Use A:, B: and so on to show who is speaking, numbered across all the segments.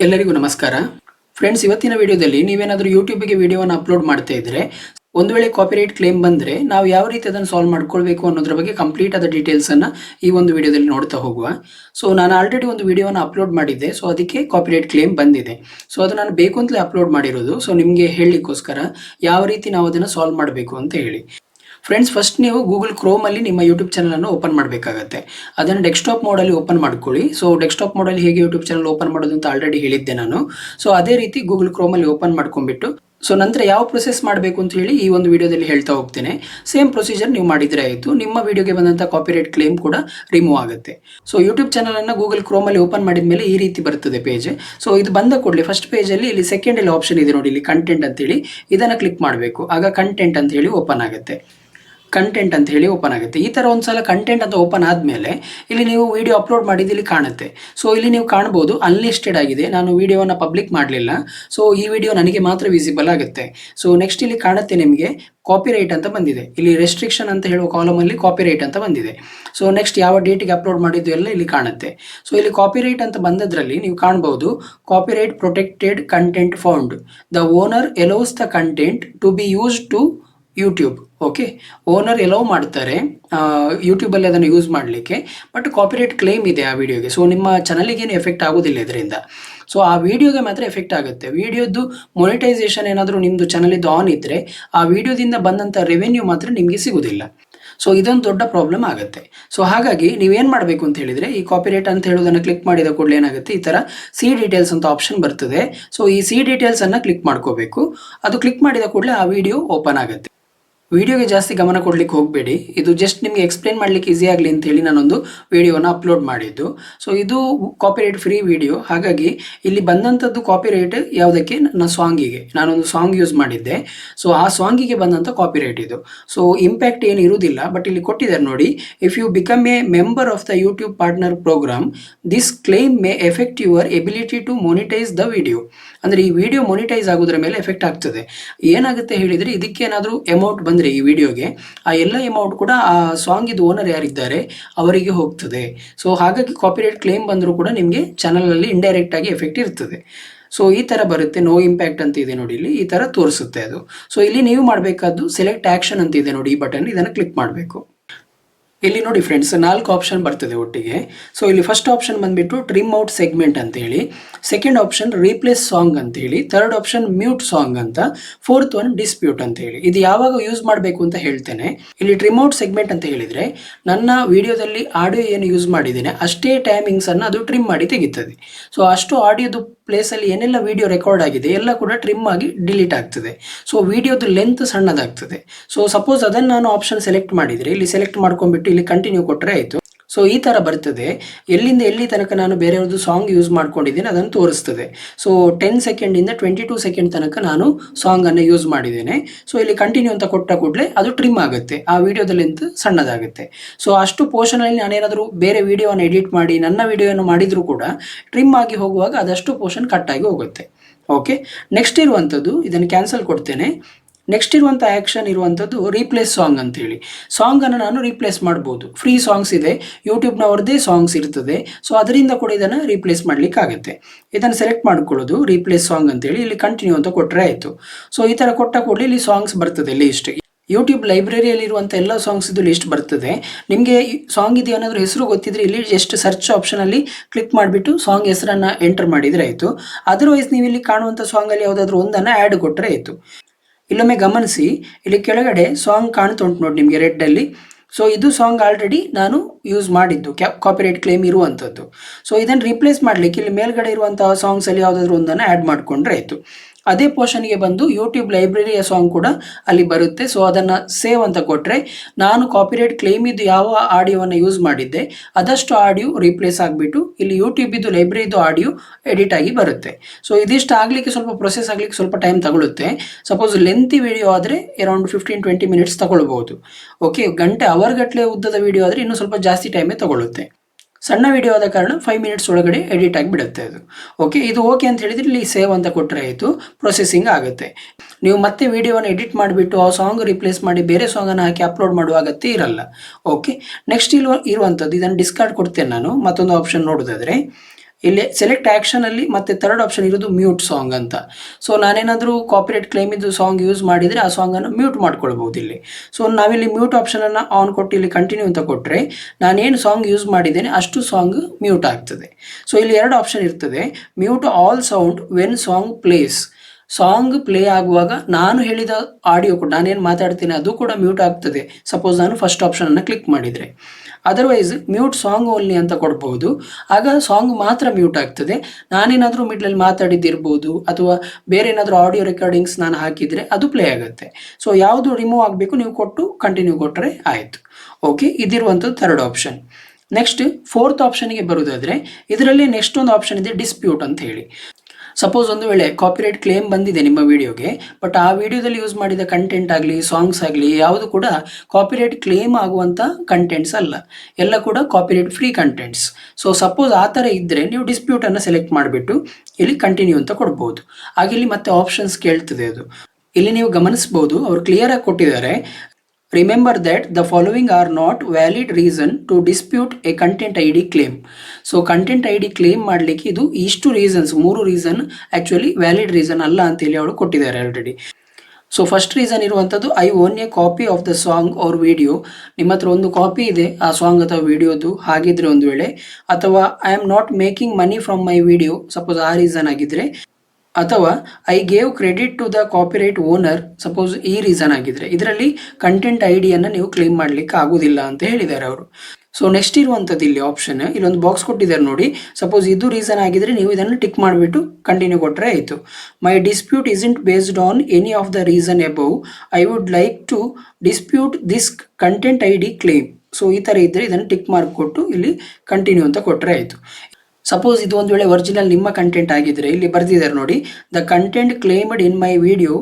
A: ಎಲ್ಲರಿಗೂ ನಮಸ್ಕಾರ. ಫ್ರೆಂಡ್ಸ್ ಇವತ್ತಿನ ವಿಡಿಯೋದಲ್ಲಿ ನೀವೇನಾದರೂ ಯೂಟ್ಯೂಬ್ಗೆ ವಿಡಿಯೋವನ್ನು ಅಪ್ಲೋಡ್ ಮಾಡ್ತಾ ಇದ್ರೆ, ಒಂದು ವೇಳೆ ಕಾಪಿರೈಟ್ ಕ್ಲೇಮ್ ಬಂದರೆ ನಾವು ಯಾವ ರೀತಿ ಅದನ್ನು ಸಾಲ್ವ್ ಮಾಡ್ಕೊಳ್ಬೇಕು ಅನ್ನೋದ್ರ ಬಗ್ಗೆ ಕಂಪ್ಲೀಟ್ ಆದ ಡೀಟೇಲ್ಸನ್ನು ಈ ಒಂದು ವಿಡಿಯೋದಲ್ಲಿ ನೋಡ್ತಾ ಹೋಗುವ. ಸೊ ನಾನು ಆಲ್ರೆಡಿ ಒಂದು ವಿಡಿಯೋನ ಅಪ್ಲೋಡ್ ಮಾಡಿದ್ದೆ ಸೊ ಅದಕ್ಕೆ ಕಾಪಿರೈಟ್ ಕ್ಲೇಮ್ ಬಂದಿದೆ. ಸೊ ಅದು ನಾನು ಬೇಕು ಅಂತಲೇ ಅಪ್ಲೋಡ್ ಮಾಡಿರೋದು ಸೊ ನಿಮಗೆ ಹೇಳಲಿಕ್ಕೋಸ್ಕರ ಯಾವ ರೀತಿ ನಾವು ಅದನ್ನು ಸಾಲ್ವ್ ಮಾಡಬೇಕು ಅಂತ ಹೇಳಿ. ಫ್ರೆಂಡ್ಸ್ ಫಸ್ಟ್ ನೀವು ಗೂಗಲ್ ಕ್ರೋಮಲ್ಲಿ ನಿಮ್ಮ ಯೂಟ್ಯೂಬ್ ಚಾನಲನ್ನು ಓಪನ್ ಮಾಡಬೇಕಾಗತ್ತೆ. ಅದನ್ನು ಡೆಸ್ಕ್ಟಾಪ್ ಮೋಡಲ್ಲಿ ಓಪನ್ ಮಾಡ್ಕೊಳ್ಳಿ. ಸೊ ಡೆಸ್ಕ್ಟಾಪ್ ಮೋಡಲ್ಲಿ ಹೇಗೆ ಯೂಟ್ಯೂಬ್ ಚಾನಲ್ ಓಪನ್ ಮಾಡೋದು ಅಂತ ಆಲ್ರೆಡಿ ಹೇಳಿದ್ದೆ ನಾನು. ಸೊ ಅದೇ ರೀತಿ ಗೂಗಲ್ ಕ್ರೋಮಲ್ಲಿ ಓಪನ್ ಮಾಡ್ಕೊಂಡ್ಬಿಟ್ಟು ಸೊ ನಂತರ ಯಾವ ಪ್ರೊಸೆಸ್ ಮಾಡಬೇಕು ಅಂತ ಹೇಳಿ ಈ ಒಂದು ವಿಡಿಯೋದಲ್ಲಿ ಹೇಳ್ತಾ ಹೋಗ್ತೇನೆ. ಸೇಮ್ ಪ್ರೊಸೀಜರ್ ನೀವು ಮಾಡಿದರೆ ಆಯಿತು. ನಿಮ್ಮ ವಿಡಿಯೋಗೆ ಬಂದಂಥ ಕಾಪಿರೈಟ್ ಕ್ಲೇಮ್ ಕೂಡ ರಿಮೂವ್ ಆಗುತ್ತೆ. ಸೊ ಯೂಟ್ಯೂಬ್ ಚಾನಲನ್ನು ಗೂಗಲ್ ಕ್ರೋಮಲ್ಲಿ ಓಪನ್ ಮಾಡಿದ ಮೇಲೆ ಈ ರೀತಿ ಬರ್ತದೆ ಪೇಜ್ ಸೊ ಇದು ಬಂದ ಕೂಡಲೇ ಫಸ್ಟ್ ಪೇಜಲ್ಲಿ ಇಲ್ಲಿ ಸೆಕೆಂಡ್ ಅಲ್ಲಿ ಆಪ್ಷನ್ ಇದೆ ನೋಡಿ, ಇಲ್ಲಿ ಕಂಟೆಂಟ್ ಅಂತೇಳಿ. ಇದನ್ನು ಕ್ಲಿಕ್ ಮಾಡಬೇಕು. ಆಗ ಕಂಟೆಂಟ್ ಅಂತ ಹೇಳಿ ಓಪನ್ ಆಗುತ್ತೆ. ಕಂಟೆಂಟ್ ಅಂತ ಹೇಳಿ ಓಪನ್ ಆಗುತ್ತೆ. ಈ ಥರ ಒಂದ್ಸಲ ಕಂಟೆಂಟ್ ಅಂತ ಓಪನ್ ಆದಮೇಲೆ ಇಲ್ಲಿ ನೀವು ವಿಡಿಯೋ ಅಪ್ಲೋಡ್ ಮಾಡಿದ ಇಲ್ಲಿ ಕಾಣುತ್ತೆ. ಸೊ ಇಲ್ಲಿ ನೀವು ಕಾಣ್ಬೋದು ಅನ್ಲಿಸ್ಟೆಡ್ ಆಗಿದೆ. ನಾನು ವಿಡಿಯೋವನ್ನು ಪಬ್ಲಿಕ್ ಮಾಡಲಿಲ್ಲ. ಸೊ ಈ ವಿಡಿಯೋ ನನಗೆ ಮಾತ್ರ ವಿಸಿಬಲ್ ಆಗುತ್ತೆ. ಸೊ ನೆಕ್ಸ್ಟ್ ಇಲ್ಲಿ ಕಾಣುತ್ತೆ ನಿಮಗೆ ಕಾಪಿರೈಟ್ ಅಂತ ಬಂದಿದೆ. ಇಲ್ಲಿ ರೆಸ್ಟ್ರಿಕ್ಷನ್ ಅಂತ ಹೇಳುವ ಕಾಲಮಲ್ಲಿ ಕಾಪಿರೈಟ್ ಅಂತ ಬಂದಿದೆ. ಸೊ ನೆಕ್ಸ್ಟ್ ಯಾವ ಡೇಟಿಗೆ ಅಪ್ಲೋಡ್ ಮಾಡಿದ್ದು ಎಲ್ಲ ಇಲ್ಲಿ ಕಾಣುತ್ತೆ. ಸೊ ಇಲ್ಲಿ ಕಾಪಿರೈಟ್ ಅಂತ ಬಂದದ್ರಲ್ಲಿ ನೀವು ಕಾಣ್ಬೋದು copyright protected content found the owner allows the content to be use to YouTube okay owner allow ಮಾಡ್ತಾರೆ. ಯೂಟ್ಯೂಬಲ್ಲಿ ಅದನ್ನು ಯೂಸ್ ಮಾಡಲಿಕ್ಕೆ. ಬಟ್ ಕಾಪಿರೈಟ್ ಕ್ಲೇಮ್ ಇದೆ ಆ ವಿಡಿಯೋಗೆ ಸೊ ನಿಮ್ಮ ಚಾನಲಿಗೇನು ಎಫೆಕ್ಟ್ ಆಗೋದಿಲ್ಲ ಇದರಿಂದ. ಸೊ ಆ ವಿಡಿಯೋಗೆ ಮಾತ್ರ ಎಫೆಕ್ಟ್ ಆಗುತ್ತೆ. ವಿಡಿಯೋದು ಮೊನಿಟೈಸೇಷನ್ ಏನಾದರೂ ನಿಮ್ಮದು ಚಾನಲಿದ್ದು ಆನ್ ಇದ್ದರೆ ಆ ವಿಡಿಯೋದಿಂದ ಬಂದಂಥ ರೆವೆನ್ಯೂ ಮಾತ್ರ ನಿಮಗೆ ಸಿಗೋದಿಲ್ಲ. ಸೊ ಇದೊಂದು ದೊಡ್ಡ ಪ್ರಾಬ್ಲಮ್ ಆಗುತ್ತೆ. ಸೊ ಹಾಗಾಗಿ ನೀವೇನು ಮಾಡಬೇಕು ಅಂತ ಹೇಳಿದರೆ, ಈ ಕಾಪಿರೇಟ್ ಅಂತ ಹೇಳೋದನ್ನು ಕ್ಲಿಕ್ ಮಾಡಿದ ಕೂಡಲೇ ಏನಾಗುತ್ತೆ? ಈ ಥರ ಸಿ ಡೀಟೇಲ್ಸ್ ಅಂತ ಆಪ್ಷನ್ ಬರ್ತದೆ. ಸೊ ಈ ಸಿ ಡೀಟೇಲ್ಸನ್ನು ಕ್ಲಿಕ್ ಮಾಡ್ಕೋಬೇಕು. ಅದು ಕ್ಲಿಕ್ ಮಾಡಿದ ಕೂಡಲೇ ಆ ವಿಡಿಯೋ ಓಪನ್ ಆಗುತ್ತೆ. ವಿಡಿಯೋಗೆ ಜಾಸ್ತಿ ಗಮನ ಕೊಡಲಿಕ್ಕೆ ಹೋಗಬೇಡಿ. ಇದು ಜಸ್ಟ್ ನಿಮಗೆ ಎಕ್ಸ್ಪ್ಲೇನ್ ಮಾಡಲಿಕ್ಕೆ ಈಸಿ ಆಗಲಿ ಅಂತ ಹೇಳಿ ನಾನೊಂದು ವಿಡಿಯೋನ ಅಪ್ಲೋಡ್ ಮಾಡಿದ್ದು. ಸೊ ಇದು ಕಾಪಿರೈಟ್ ಫ್ರೀ ವಿಡಿಯೋ ಹಾಗಾಗಿ ಇಲ್ಲಿ ಬಂದಂಥದ್ದು ಕಾಪಿರೈಟ್ ಯಾವುದಕ್ಕೆ? ನನ್ನ ಸಾಂಗಿಗೆ ನಾನೊಂದು ಸಾಂಗ್ ಯೂಸ್ ಮಾಡಿದ್ದೆ. ಸೊ ಆ ಸಾಂಗಿಗೆ ಬಂದಂಥ ಕಾಪಿರೈಟ್ ಇದು. ಸೊ ಇಂಪ್ಯಾಕ್ಟ್ ಏನು ಇರುವುದಿಲ್ಲ. ಬಟ್ ಇಲ್ಲಿ ಕೊಟ್ಟಿದ್ದಾರೆ ನೋಡಿ if you become a member of the YouTube partner program this claim may affect your ability to monetize the video ಅಂದರೆ ಈ ವಿಡಿಯೋ ಮೊನಿಟೈಸ್ ಆಗೋದ್ರ ಮೇಲೆ ಎಫೆಕ್ಟ್ ಆಗ್ತದೆ. ಏನಾಗುತ್ತೆ ಹೇಳಿದರೆ ಇದಕ್ಕೇನಾದರೂ ಅಮೌಂಟ್ ಬಂದರೆ ಈ ವಿಡಿಯೋಗೆ ಆ ಎಲ್ಲ ಅಮೌಂಟ್ ಕೂಡ ಆ ಸಾಂಗ್ ಇದು ಓನರ್ ಯಾರಿದ್ದಾರೆ, ಅವರಿಗೆ ಹೋಗ್ತದೆ. ಸೊ ಹಾಗಾಗಿ ಕಾಪಿರೈಟ್ ಕ್ಲೇಮ್ ಬಂದರೂ ಕೂಡ ನಿಮಗೆ ಚಾನಲಲ್ಲಿ ಇಂಡೈರೆಕ್ಟ್ ಆಗಿ ಎಫೆಕ್ಟ್ ಇರ್ತದೆ. ಸೊ ಈ ಥರ ಬರುತ್ತೆ. ನೋ ಇಂಪ್ಯಾಕ್ಟ್ ಅಂತ ಇದೆ ನೋಡಿ ಇಲ್ಲಿ. ಈ ಥರ ತೋರಿಸುತ್ತೆ ಅದು. ಸೊ ಇಲ್ಲಿ ನೀವು ಮಾಡಬೇಕಾದ್ದು ಸೆಲೆಕ್ಟ್ ಆ್ಯಕ್ಷನ್ ಅಂತ ಇದೆ ನೋಡಿ ಈ ಬಟನ್ ಇದನ್ನು ಕ್ಲಿಕ್ ಮಾಡಬೇಕು. ಇಲ್ಲಿ ನೋಡಿ ಫ್ರೆಂಡ್ಸ್ ನಾಲ್ಕು ಆಪ್ಷನ್ ಬರ್ತದೆ ಒಟ್ಟಿಗೆ. ಸೊ ಇಲ್ಲಿ ಫಸ್ಟ್ ಆಪ್ಷನ್ ಬಂದ್ಬಿಟ್ಟು ಟ್ರಿಮ್ ಔಟ್ ಸೆಗ್ಮೆಂಟ್ ಅಂತ ಹೇಳಿ ಸೆಕೆಂಡ್ ಆಪ್ಷನ್ ರೀಪ್ಲೇಸ್ ಸಾಂಗ್ ಅಂತ ಹೇಳಿ ಥರ್ಡ್ ಆಪ್ಷನ್ ಮ್ಯೂಟ್ ಸಾಂಗ್ ಅಂತ ಫೋರ್ತ್ ಒನ್ ಡಿಸ್ಪ್ಯೂಟ್ ಅಂತ ಹೇಳಿ ಇದು ಯಾವಾಗ ಯೂಸ್ ಮಾಡಬೇಕು ಅಂತ ಹೇಳ್ತೇನೆ. ಇಲ್ಲಿ ಟ್ರಿಮ್ ಔಟ್ ಸೆಗ್ಮೆಂಟ್ ಅಂತ ಹೇಳಿದ್ರೆ, ನನ್ನ ವಿಡಿಯೋದಲ್ಲಿ ಆಡಿಯೋ ಏನು ಯೂಸ್ ಮಾಡಿದ್ದೇನೆ, ಅಷ್ಟೇ ಟೈಮಿಂಗ್ಸ್ ಅನ್ನು ಅದು ಟ್ರಿಮ್ ಮಾಡಿ ತೆಗಿತದೆ. ಸೊ ಅಷ್ಟು ಆಡಿಯೋದು ಪ್ಲೇಸಲ್ಲಿ ಏನೆಲ್ಲ ವಿಡಿಯೋ ರೆಕಾರ್ಡ್ ಆಗಿದೆ, ಎಲ್ಲ ಕೂಡ ಟ್ರಿಮ್ ಆಗಿ ಡಿಲೀಟ್ ಆಗ್ತದೆ. ಸೊ ವಿಡಿಯೋದು ಲೆಂತ್ ಸಣ್ಣದಾಗ್ತದೆ. ಸೊ ಸಪೋಸ್ ಅದನ್ನು ನಾನು ಆಪ್ಷನ್ ಸೆಲೆಕ್ಟ್ ಮಾಡಿದರೆ, ಇಲ್ಲಿ ಸೆಲೆಕ್ಟ್ ಮಾಡ್ಕೊಂಡ್ಬಿಟ್ಟು ಇಲ್ಲಿ ಕಂಟಿನ್ಯೂ ಕೊಟ್ಟರೆ ಆಯಿತು. ಸೊ ಈ ಥರ ಬರ್ತದೆ. ಎಲ್ಲಿಂದ ಎಲ್ಲಿ ತನಕ ನಾನು ಬೇರೆಯವ್ರದ್ದು ಸಾಂಗ್ ಯೂಸ್ ಮಾಡ್ಕೊಂಡಿದ್ದೀನಿ, ಅದನ್ನು ತೋರಿಸ್ತದೆ. ಸೊ ಟೆನ್ ಸೆಕೆಂಡಿಂದ ಟ್ವೆಂಟಿ ಟೂ ಸೆಕೆಂಡ್ ತನಕ ನಾನು ಸಾಂಗನ್ನು ಯೂಸ್ ಮಾಡಿದ್ದೇನೆ. ಸೊ ಇಲ್ಲಿ ಕಂಟಿನ್ಯೂ ಅಂತ ಕೊಟ್ಟ ಕೂಡಲೇ ಅದು ಟ್ರಿಮ್ ಆಗುತ್ತೆ. ಆ ವಿಡಿಯೋದಲ್ಲಿ ಅಂತ ಸಣ್ಣದಾಗುತ್ತೆ. ಸೊ ಅಷ್ಟು ಪೋರ್ಷನಲ್ಲಿ ನಾನೇನಾದರೂ ಬೇರೆ ವಿಡಿಯೋವನ್ನು ಎಡಿಟ್ ಮಾಡಿ, ನನ್ನ ವಿಡಿಯೋನ ಮಾಡಿದರೂ ಕೂಡ ಟ್ರಿಮ್ ಆಗಿ ಹೋಗುವಾಗ ಅದಷ್ಟು ಪೋರ್ಷನ್ ಕಟ್ ಆಗಿ ಹೋಗುತ್ತೆ. ಓಕೆ ನೆಕ್ಸ್ಟ್ ಇರುವಂಥದ್ದು, ಇದನ್ನು ಕ್ಯಾನ್ಸಲ್ ಕೊಡ್ತೇನೆ. ನೆಕ್ಸ್ಟ್ ಇರುವಂಥ ಆ್ಯಕ್ಷನ್ ಇರುವಂಥದ್ದು ರೀಪ್ಲೇಸ್ ಸಾಂಗ್ ಅಂತೇಳಿ. ಸಾಂಗನ್ನು ನಾನು ರೀಪ್ಲೇಸ್ ಮಾಡ್ಬೋದು. ಫ್ರೀ ಸಾಂಗ್ಸ್ ಇದೆ ಯೂಟ್ಯೂಬ್ನವ್ರದ್ದೇ ಸಾಂಗ್ಸ್ ಇರ್ತದೆ. ಸೊ ಅದರಿಂದ ಕೂಡ ಇದನ್ನು ರೀಪ್ಲೇಸ್ ಮಾಡ್ಲಿಕ್ಕೆ ಆಗುತ್ತೆ ಇದನ್ನು ಸೆಲೆಕ್ಟ್ ಮಾಡ್ಕೊಳ್ಳೋದು ರೀಪ್ಲೇಸ್ ಸಾಂಗ್ ಅಂತೇಳಿ ಇಲ್ಲಿ ಕಂಟಿನ್ಯೂ ಅಂತ ಕೊಟ್ಟರೆ ಆಯಿತು. ಸೊ ಈ ಥರ ಕೊಟ್ಟ ಕೂಡಲೇ ಇಲ್ಲಿ ಸಾಂಗ್ಸ್ ಬರ್ತದೆ ಲಿಸ್ಟ್ ಯೂಟ್ಯೂಬ್ ಲೈಬ್ರರಿಯಲ್ಲಿರುವಂಥ ಎಲ್ಲ ಸಾಂಗ್ಸ್ ಇದು ಲಿಸ್ಟ್ ಬರ್ತದೆ. ನಿಮಗೆ ಸಾಂಗ್ ಇದು ಏನಾದರೂ ಹೆಸರು ಗೊತ್ತಿದ್ರೆ ಇಲ್ಲಿ ಜಸ್ಟ್ ಸರ್ಚ್ ಆಪ್ಷನಲ್ಲಿ ಕ್ಲಿಕ್ ಮಾಡಿಬಿಟ್ಟು ಸಾಂಗ್ ಹೆಸರನ್ನು ಎಂಟರ್ ಮಾಡಿದರೆ ಆಯಿತು. ಅದರ್ವೈಸ್ ನೀವು ಇಲ್ಲಿ ಕಾಣುವಂಥ ಸಾಂಗಲ್ಲಿ ಯಾವುದಾದ್ರೂ ಒಂದನ್ನು ಆ್ಯಡ್ ಕೊಟ್ಟರೆ ಆಯಿತು. ಇಲ್ಲೊಮ್ಮೆ ಗಮನಿಸಿ, ಇಲ್ಲಿ ಕೆಳಗಡೆ ಸಾಂಗ್ ಕಾಣ್ತಾ ಉಂಟು ನೋಡಿ ನಿಮಗೆ ರೆಡ್ಡಲ್ಲಿ ಸೊ ಇದು ಸಾಂಗ್ ಆಲ್ರೆಡಿ ನಾನು ಯೂಸ್ ಮಾಡಿದ್ದು ಕಾಪಿರೈಟ್ ಕ್ಲೇಮ್ ಇರುವಂಥದ್ದು ಸೊ ಇದನ್ನು ರೀಪ್ಲೇಸ್ ಮಾಡಲಿಕ್ಕೆ ಇಲ್ಲಿ ಮೇಲ್ಗಡೆ ಇರುವಂತಹ ಸಾಂಗ್ಸಲ್ಲಿ ಯಾವುದಾದ್ರೂ ಒಂದನ್ನು ಆ್ಯಡ್ ಮಾಡಿಕೊಂಡ್ರೆ ಆಯಿತು. ಅದೇ ಪೋರ್ಷನ್ಗೆ ಬಂದು ಯೂಟ್ಯೂಬ್ ಲೈಬ್ರರಿಯ ಸಾಂಗ್ ಕೂಡ ಅಲ್ಲಿ ಬರುತ್ತೆ. ಸೊ ಅದನ್ನು ಸೇವ್ ಅಂತ ಕೊಟ್ಟರೆ ನಾನು ಕಾಪಿರೈಟ್ ಕ್ಲೇಮ್ ಇದ್ದು ಯಾವ ಆಡಿಯೋವನ್ನು ಯೂಸ್ ಮಾಡಿದ್ದೆ, ಅದಷ್ಟು ಆಡಿಯೋ ರೀಪ್ಲೇಸ್ ಆಗಿಬಿಟ್ಟು ಇಲ್ಲಿ ಯೂಟ್ಯೂಬಿದ್ದು ಲೈಬ್ರರಿದು ಆಡಿಯೋ ಎಡಿಟ್ ಆಗಿ ಬರುತ್ತೆ. ಸೊ ಇದಿಷ್ಟು ಆಗಲಿಕ್ಕೆ ಸ್ವಲ್ಪ ಪ್ರೊಸೆಸ್ ಆಗಲಿಕ್ಕೆ ಸ್ವಲ್ಪ ಟೈಮ್ ತಗೊಳ್ಳುತ್ತೆ ಸಪೋಸ್ ಲೆಂತಿ ವಿಡಿಯೋ ಆದರೆ ಅರೌಂಡ್ ಫಿಫ್ಟೀನ್ ಟ್ವೆಂಟಿ ಮಿನಿಟ್ಸ್ ತಗೊಳ್ಬೋದು ಓಕೆ ಗಂಟೆ ಅವರ್ಗಟ್ಟಲೆ ಉದ್ದದ ವಿಡಿಯೋ ಆದರೆ ಇನ್ನೂ ಸ್ವಲ್ಪ ಜಾಸ್ತಿ ಟೈಮೇ ತಗೊಳ್ಳುತ್ತೆ. ಸಣ್ಣ ವಿಡಿಯೋ ಆದ ಕಾರಣ ಫೈವ್ ಮಿನಿಟ್ಸ್ ಒಳಗಡೆ ಎಡಿಟ್ ಆಗಿ ಬಿಡುತ್ತೆ ಅದು. ಓಕೆ ಇದು ಓಕೆ ಅಂತ ಹೇಳಿದ್ರೆ ಇಲ್ಲಿ ಸೇವ್ ಅಂತ ಕೊಟ್ಟರೆ ಆಯಿತು ಪ್ರೊಸೆಸಿಂಗ್ ಆಗುತ್ತೆ. ನೀವು ಮತ್ತೆ ವಿಡಿಯೋನ ಎಡಿಟ್ ಮಾಡಿಬಿಟ್ಟು ಆ ಸಾಂಗ್ ರಿಪ್ಲೇಸ್ ಮಾಡಿ ಬೇರೆ ಸಾಂಗನ್ನು ಹಾಕಿ ಅಪ್ಲೋಡ್ ಮಾಡುವ ಅಗತ್ಯ ಇರಲ್ಲ. ಓಕೆ ನೆಕ್ಸ್ಟ್ ಇಲ್ಲಿ ಇರುವಂಥದ್ದು ಇದನ್ನು ಡಿಸ್ಕಾರ್ಡ್ ಕೊಡ್ತೇನೆ ನಾನು, ಮತ್ತೊಂದು ಆಪ್ಷನ್ ನೋಡೋದಾದರೆ. ಇಲ್ಲಿ ಸೆಲೆಕ್ಟ್ ಆ್ಯಕ್ಷನಲ್ಲಿ ಮತ್ತೆ ಥರ್ಡ್ ಆಪ್ಷನ್ ಇರೋದು ಮ್ಯೂಟ್ ಸಾಂಗ್ ಅಂತ. ಸೊ ನಾನೇನಾದರೂ ಕಾಪಿರೇಟ್ ಕ್ಲೈಮ್ ಇದ್ದು ಸಾಂಗ್ ಯೂಸ್ ಮಾಡಿದರೆ ಆ ಸಾಂಗನ್ನು ಮ್ಯೂಟ್ ಮಾಡ್ಕೊಳ್ಬೋದು ಇಲ್ಲಿ. ಸೊ ನಾವಿಲ್ಲಿ ಮ್ಯೂಟ್ ಆಪ್ಷನನ್ನು ಆನ್ ಕೊಟ್ಟು ಇಲ್ಲಿ ಕಂಟಿನ್ಯೂ ಅಂತ ಕೊಟ್ಟರೆ ನಾನೇನು ಸಾಂಗ್ ಯೂಸ್ ಮಾಡಿದ್ದೇನೆ ಅಷ್ಟು ಸಾಂಗ್ ಮ್ಯೂಟ್ ಆಗ್ತದೆ. ಸೊ ಇಲ್ಲಿ ಎರಡು ಆಪ್ಷನ್ ಇರ್ತದೆ. Mute all sound when song plays song play ಆಗುವಾಗ ನಾನು ಹೇಳಿದ ಆಡಿಯೋ ಕೂಡ, ನಾನೇನು ಮಾತಾಡ್ತೀನಿ ಅದು ಕೂಡ ಮ್ಯೂಟ್ ಆಗ್ತದೆ. ಸಪೋಸ್ ನಾನು ಫಸ್ಟ್ ಆಪ್ಷನನ್ನು ಕ್ಲಿಕ್ ಮಾಡಿದರೆ. ಅದರ್ವೈಸ್ ಮ್ಯೂಟ್ ಸಾಂಗ್ ಓನ್ಲಿ ಅಂತ ಕೊಡ್ಬೋದು. ಆಗ ಸಾಂಗ್ ಮಾತ್ರ ಮ್ಯೂಟ್ ಆಗ್ತದೆ. ನಾನೇನಾದರೂ ಮಿಡ್ಲಲ್ಲಿ ಮಾತಾಡಿದ್ದಿರ್ಬೋದು, ಅಥವಾ ಬೇರೆ ಏನಾದರೂ ಆಡಿಯೋ ರೆಕಾರ್ಡಿಂಗ್ಸ್ ನಾನು ಹಾಕಿದರೆ ಅದು ಪ್ಲೇ ಆಗುತ್ತೆ. ಸೊ ಯಾವುದು ರಿಮೂವ್ ಆಗಬೇಕು ನೀವು ಕೊಟ್ಟು ಕಂಟಿನ್ಯೂ ಕೊಟ್ಟರೆ ಆಯಿತು. ಓಕೆ ಇದಿರುವಂಥದ್ದು ಥರ್ಡ್ ಆಪ್ಷನ್ ನೆಕ್ಸ್ಟ್ ಫೋರ್ತ್ ಆಪ್ಷನ್ಗೆ ಬರೋದಾದರೆ, ಇದರಲ್ಲಿ ನೆಕ್ಸ್ಟ್ ಒಂದು ಆಪ್ಷನ್ ಇದೆ ಡಿಸ್ಪ್ಯೂಟ್ ಅಂತ ಹೇಳಿ. ಸಪೋಸ್ ಒಂದು ವೇಳೆ ಕಾಪಿರೈಟ್ ಕ್ಲೇಮ್ ಬಂದಿದೆ ನಿಮ್ಮ ವಿಡಿಯೋಗೆ ಬಟ್ ಆ ವಿಡಿಯೋದಲ್ಲಿ ಯೂಸ್ ಮಾಡಿದ ಕಂಟೆಂಟ್ ಆಗಲಿ ಸಾಂಗ್ಸ್ ಆಗಲಿ, ಯಾವುದು ಕೂಡ ಕಾಪಿರೈಟ್ ಕ್ಲೇಮ್ ಆಗುವಂಥ ಕಂಟೆಂಟ್ಸ್ ಅಲ್ಲ. ಎಲ್ಲ ಕೂಡ copyright free contents so suppose ಆ ಥರ ಇದ್ದರೆ ನೀವು ಡಿಸ್ಪ್ಯೂಟನ್ನು ಸೆಲೆಕ್ಟ್ ಮಾಡಿಬಿಟ್ಟು ಇಲ್ಲಿ ಕಂಟಿನ್ಯೂ ಅಂತ ಕೊಡ್ಬೋದು. ಹಾಗೆ ಇಲ್ಲಿ ಮತ್ತೆ ಆಪ್ಷನ್ಸ್ ಕೇಳ್ತದೆ ಅದು. ಇಲ್ಲಿ ನೀವು ಗಮನಿಸ್ಬೋದು, ಅವರು ಕ್ಲಿಯರಾಗಿ ಕೊಟ್ಟಿದ್ದಾರೆ. Remember that the following are not valid reason to dispute a content I D claim so content I D claim ಮಾಡಲಿಕ್ಕೆ ಇದು ಇಷ್ಟು ರೀಸನ್ಸ್ ಮೂರು ರೀಸನ್ ಆ್ಯಕ್ಚುಲಿ ವ್ಯಾಲಿಡ್ ರೀಸನ್ ಅಲ್ಲ ಅಂತೇಳಿ ಅವಳು ಕೊಟ್ಟಿದ್ದಾರೆ ಆಲ್ರೆಡಿ ಸೊ ಫಸ್ಟ್ ರೀಸನ್ ಇರುವಂಥದ್ದು I own a copy of the song ಅವ್ರ ವಿಡಿಯೋ ನಿಮ್ಮ ಹತ್ರ ಒಂದು ಕಾಪಿ ಇದೆ, ಆ ಸಾಂಗ್ ಅಥವಾ ವಿಡಿಯೋದು ಹಾಗಿದ್ರೆ ಒಂದು ವೇಳೆ. ಅಥವಾ I am not making money from my video suppose ಆ ರೀಸನ್ ಆಗಿದ್ರೆ. ಅಥವಾ I gave credit to the copyright owner suppose ಈ ರೀಸನ್ ಆಗಿದ್ರೆ. ಇದರಲ್ಲಿ ಕಂಟೆಂಟ್ ಐಡಿಯನ್ನು ಡಿಯನ್ನು ನೀವು ಕ್ಲೇಮ್ ಮಾಡಲಿಕ್ಕೆ ಆಗೋದಿಲ್ಲ ಅಂತ ಹೇಳಿದ್ದಾರೆ ಅವರು. ಸೊ ನೆಕ್ಸ್ಟ್ ಇರುವಂಥದ್ದು ಇಲ್ಲಿ ಆಪ್ಷನ್ ಇಲ್ಲೊಂದು ಬಾಕ್ಸ್ ಕೊಟ್ಟಿದ್ದಾರೆ ನೋಡಿ. ಸಪೋಸ್ ಇದು ರೀಸನ್ ಆಗಿದ್ರೆ ನೀವು ಇದನ್ನು ಟಿಕ್ ಮಾಡಿಬಿಟ್ಟು ಕಂಟಿನ್ಯೂ ಕೊಟ್ಟರೆ ಆಯಿತು. My dispute isn't based on any of the reason above I would like to dispute this content I D claim so ಈ ಥರ ಇದ್ದರೆ ಇದನ್ನು ಟಿಕ್ ಮಾರ್ಕ್ ಕೊಟ್ಟು ಇಲ್ಲಿ ಕಂಟಿನ್ಯೂ ಅಂತ ಕೊಟ್ಟರೆ ಆಯಿತು. ಸಪೋಸ್ ಇದು ಒಂದು ವೇಳೆ ಒರಿಜಿನಲ್ ನಿಮ್ಮ ಕಂಟೆಂಟ್ ಆಗಿದ್ರೆ, ಇಲ್ಲಿ ಬರೆದಿದ್ದಾರೆ ನೋಡಿ the content claimed in my video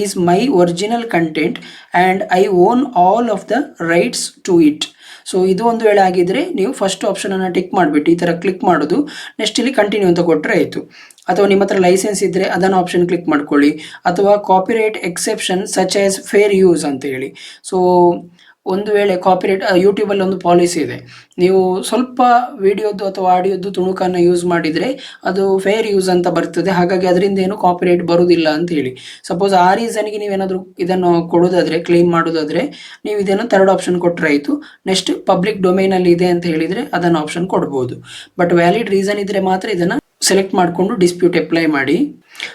A: is my original content and I own all of the rights to it so ಇದು ಒಂದು ವೇಳೆ ಆಗಿದ್ರೆ, ನೀವು ಫಸ್ಟ್ ಆಪ್ಷನನ್ನು ಟಿಕ್ ಮಾಡಿಬಿಟ್ಟು ಈ ಥರ ಕ್ಲಿಕ್ ಮಾಡೋದು ನೆಕ್ಸ್ಟ್ ಇಲ್ಲಿ ಕಂಟಿನ್ಯೂ ಅಂತ ಕೊಟ್ಟರೆ ಆಯಿತು. ಅಥವಾ ನಿಮ್ಮ ಹತ್ರ ಲೈಸೆನ್ಸ್ ಇದ್ದರೆ ಅದನ್ನು ಆಪ್ಷನ್ ಕ್ಲಿಕ್ ಮಾಡ್ಕೊಳ್ಳಿ. ಅಥವಾ copyright exception such as fair use ಅಂತ ಹೇಳಿ. ಸೊ ಒಂದು ವೇಳೆ ಕಾಪಿರೇಟ್ ಯೂಟ್ಯೂಬಲ್ಲಿ ಒಂದು ಪಾಲಿಸಿ ಇದೆ. ನೀವು ಸ್ವಲ್ಪ ವಿಡಿಯೋದ್ದು ಅಥವಾ ಆಡಿಯೋದ್ದು ತುಣುಕನ್ನು ಯೂಸ್ ಮಾಡಿದರೆ ಅದು ಫೇರ್ ಯೂಸ್ ಅಂತ ಬರ್ತದೆ. ಹಾಗಾಗಿ ಅದರಿಂದ ಏನು ಕಾಪಿರೇಟ್ ಬರುವುದಿಲ್ಲ ಅಂತ ಹೇಳಿ ಸಪೋಸ್ ಆ ರೀಸನ್ಗೆ ನೀವೇನಾದರೂ ಇದನ್ನು ಕೊಡೋದಾದರೆ ಕ್ಲೇಮ್ ಮಾಡೋದಾದರೆ ನೀವು ಇದನ್ನು ಥರ್ಡ್ ಆಪ್ಷನ್ ಕೊಟ್ಟರೆ ಆಯಿತು. ನೆಕ್ಸ್ಟ್ ಪಬ್ಲಿಕ್ ಡೊಮೈನಲ್ಲಿ ಇದೆ ಅಂತ ಹೇಳಿದರೆ ಅದನ್ನು ಆಪ್ಷನ್ ಕೊಡ್ಬೋದು. ಬಟ್ ವ್ಯಾಲಿಡ್ ರೀಸನ್ ಇದ್ದರೆ ಮಾತ್ರ ಇದನ್ನು ಸೆಲೆಕ್ಟ್ ಮಾಡಿಕೊಂಡು ಡಿಸ್ಪ್ಯೂಟ್ ಅಪ್ಲೈ ಮಾಡಿ.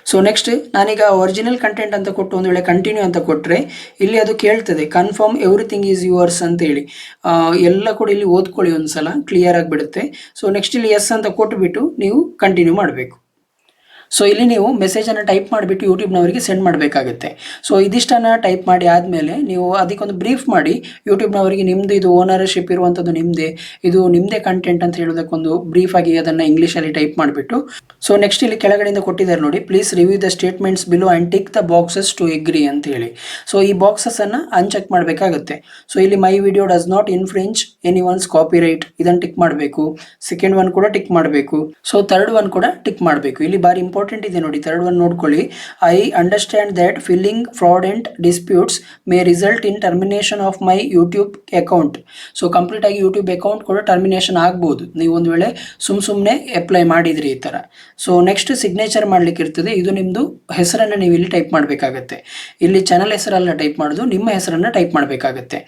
A: ಸೊ ನೆಕ್ಸ್ಟ್ ನಾನೀಗ ಒರಿಜಿನಲ್ ಕಂಟೆಂಟ್ ಅಂತ ಕೊಟ್ಟು ಒಂದು ವೇಳೆ ಕಂಟಿನ್ಯೂ ಅಂತ ಕೊಟ್ಟರೆ ಇಲ್ಲಿ ಅದು ಕೇಳ್ತದೆ ಕನ್ಫರ್ಮ್ ಎವ್ರಿಥಿಂಗ್ ಈಸ್ ಯುವರ್ಸ್ ಅಂತ ಹೇಳಿ. ಎಲ್ಲ ಕೂಡ ಇಲ್ಲಿ ಓದ್ಕೊಳ್ಳಿ ಒಂದು ಸಲ ಕ್ಲಿಯರ್ ಆಗಿಬಿಡುತ್ತೆ ಸೊ ನೆಕ್ಸ್ಟ್ ಇಲ್ಲಿ ಎಸ್ ಅಂತ ಕೊಟ್ಟುಬಿಟ್ಟು ನೀವು ಕಂಟಿನ್ಯೂ ಮಾಡಬೇಕು. ಸೊ ಇಲ್ಲಿ ನೀವು ಮೆಸೇಜನ್ನು ಟೈಪ್ ಮಾಡಿಬಿಟ್ಟು ಯೂಟ್ಯೂಬ್ನವರಿಗೆ ಸೆಂಡ್ ಮಾಡಬೇಕಾಗುತ್ತೆ. ಸೊ ಇದಿಷ್ಟನ್ನು ಟೈಪ್ ಮಾಡಿ ಆದಮೇಲೆ ನೀವು ಅದಕ್ಕೊಂದು ಬ್ರೀಫ್ ಮಾಡಿ ಯೂಟ್ಯೂಬ್ನವರಿಗೆ ನಿಮ್ಮದು ಇದು ಓನರ್ಶಿಪ್ ಇರುವಂಥದ್ದು ನಿಮ್ಮದೇ ಇದು ನಿಮ್ಮದೇ ಕಂಟೆಂಟ್ ಅಂತ ಹೇಳೋದಕ್ಕೊಂದು ಬ್ರೀಫ್ ಆಗಿ ಅದನ್ನು ಇಂಗ್ಲೀಷಲ್ಲಿ ಟೈಪ್ ಮಾಡಿಬಿಟ್ಟು. ಸೊ ನೆಕ್ಸ್ಟ್ ಇಲ್ಲಿ ಕೆಳಗಡೆಯಿಂದ ಕೊಟ್ಟಿದ್ದಾರೆ ನೋಡಿ please review the statements below and tick the boxes to agree ಅಂತ ಹೇಳಿ. ಸೊ ಈ ಬಾಕ್ಸಸ್ಸನ್ನು ಅನ್ಚೆಕ್ ಮಾಡಬೇಕಾಗುತ್ತೆ. ಸೊ ಇಲ್ಲಿ my video does not infringe anyone's copyright ಇದನ್ನು ಟಿಕ್ ಮಾಡಬೇಕು. ಸೆಕೆಂಡ್ ಒನ್ ಕೂಡ ಟಿಕ್ ಮಾಡಬೇಕು. ಸೊ ಥರ್ಡ್ ಒನ್ ಕೂಡ ಟಿಕ್ ಮಾಡಬೇಕು. ಇಲ್ಲಿ ಬಾರಿ ಇಂಪಾರ್ಟೆಂಟ್ ಇದೆ ನೋಡಿ. ಥರ್ಡ್ ಒನ್ ನೋಡ್ಕೊಳ್ಳಿ. I understand that filing fraud and disputes may result in termination of my YouTube account so complete ಆಗಿ ಯೂಟ್ಯೂಬ್ ಅಕೌಂಟ್ ಕೂಡ ಟರ್ಮಿನೇಷನ್ ಆಗ್ಬೋದು. ನೀವು ಒಂದು ವೇಳೆ ಸುಮ್ ಸುಮ್ಮನೆ ಅಪ್ಲೈ ಮಾಡಿದ್ರಿ ಈ ಥರ. ಸೊ ನೆಕ್ಸ್ಟ್ ಸಿಗ್ನೇಚರ್ ಮಾಡ್ಲಿಕ್ಕೆ ಇರ್ತದೆ. ಇದು ನಿಮ್ಮದು ಹೆಸರನ್ನು ನೀವು ಇಲ್ಲಿ ಟೈಪ್ ಮಾಡಬೇಕಾಗತ್ತೆ. ಇಲ್ಲಿ ಚಾನಲ್ ಹೆಸರಲ್ಲ ಟೈಪ್ ಮಾಡೋದು, ನಿಮ್ಮ ಹೆಸರನ್ನು ಟೈಪ್ ಮಾಡಬೇಕಾಗತ್ತೆ.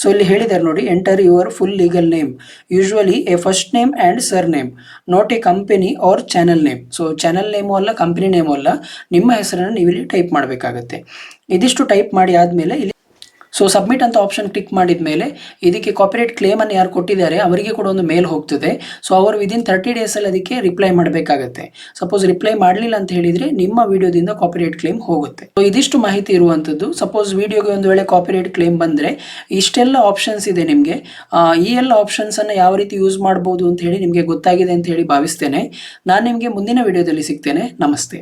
A: ಸೊ ಇಲ್ಲಿ ಹೇಳಿದ್ದಾರೆ ನೋಡಿ enter your full legal name usually a first name and surname not a company or channel name so channel name ಅಲ್ಲ ಕಂಪನಿ ನೇಮು ಅಲ್ಲ, ನಿಮ್ಮ ಹೆಸರನ್ನು ನೀವು ಇಲ್ಲಿ ಟೈಪ್ ಮಾಡಬೇಕಾಗತ್ತೆ. ಇದಿಷ್ಟು ಟೈಪ್ ಮಾಡಿ ಆದಮೇಲೆ ಇಲ್ಲಿ ಸೊ ಸಬ್ಮಿಟ್ ಅಂತ ಆಪ್ಷನ್ ಕ್ಲಿಕ್ ಮಾಡಿದ ಮೇಲೆ ಇದಕ್ಕೆ ಕಾಪಿರೇಟ್ ಕ್ಲೇಮನ್ನು ಯಾರು ಕೊಟ್ಟಿದ್ದಾರೆ ಅವರಿಗೆ ಕೂಡ ಒಂದು ಮೇಲ್ ಹೋಗ್ತದೆ. ಸೊ ಅವರು ವಿದಿನ್ ತರ್ಟಿ ಡೇಸಲ್ಲಿ ಅದಕ್ಕೆ ರಿಪ್ಲೈ ಮಾಡಬೇಕಾಗತ್ತೆ. ಸಪೋಸ್ ರಿಪ್ಲೈ ಮಾಡಲಿಲ್ಲ ಅಂತ ಹೇಳಿದರೆ ನಿಮ್ಮ ವಿಡಿಯೋದಿಂದ ಕಾಪಿರೇಟ್ ಕ್ಲೇಮ್ ಹೋಗುತ್ತೆ. ಸೊ ಇದಿಷ್ಟು ಮಾಹಿತಿ ಇರುವಂಥದ್ದು ಸಪೋಸ್ ವಿಡಿಯೋಗೆ ಒಂದು ವೇಳೆ ಕಾಪಿರೇಟ್ ಕ್ಲೇಮ್ ಬಂದರೆ ಇಷ್ಟೆಲ್ಲ ಆಪ್ಷನ್ಸ್ ಇದೆ ನಿಮಗೆ. ಈ ಎಲ್ಲ ಆಪ್ಷನ್ಸನ್ನು ಯಾವ ರೀತಿ ಯೂಸ್ ಮಾಡ್ಬೋದು ಅಂತ ಹೇಳಿ ನಿಮಗೆ ಗೊತ್ತಾಗಿದೆ ಅಂತ ಹೇಳಿ ಭಾವಿಸ್ತೇನೆ. ನಾನು ನಿಮಗೆ ಮುಂದಿನ ವಿಡಿಯೋದಲ್ಲಿ ಸಿಗ್ತೇನೆ. ನಮಸ್ತೆ.